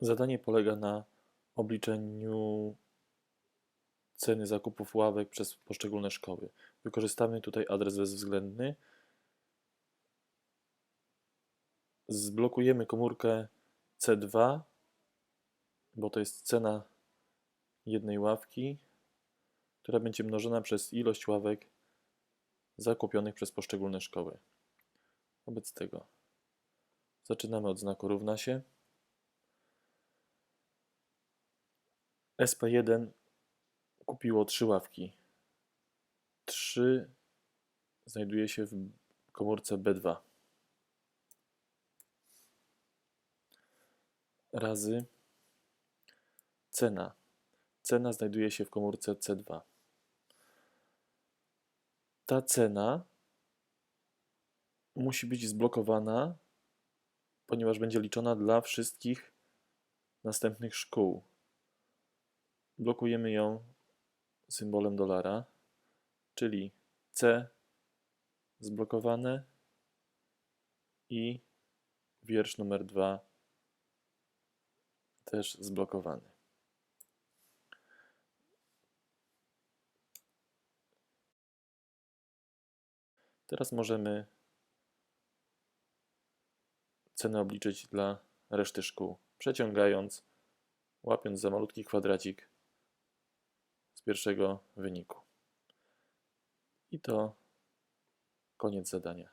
Zadanie polega na obliczeniu ceny zakupów ławek przez poszczególne szkoły. Wykorzystamy tutaj adres bezwzględny. Zblokujemy komórkę C2, bo to jest cena jednej ławki, która będzie mnożona przez ilość ławek zakupionych przez poszczególne szkoły. Wobec tego zaczynamy od znaku równa się. SP1 kupiło trzy ławki. 3 znajduje się w komórce B2. Razy cena. Cena znajduje się w komórce C2. Ta cena musi być zblokowana, ponieważ będzie liczona dla wszystkich następnych szkół. Blokujemy ją symbolem dolara, czyli C zblokowane i wiersz numer 2 też zblokowany. Teraz możemy cenę obliczyć dla reszty szkół, przeciągając, łapiąc za malutki kwadracik pierwszego wyniku. I to koniec zadania.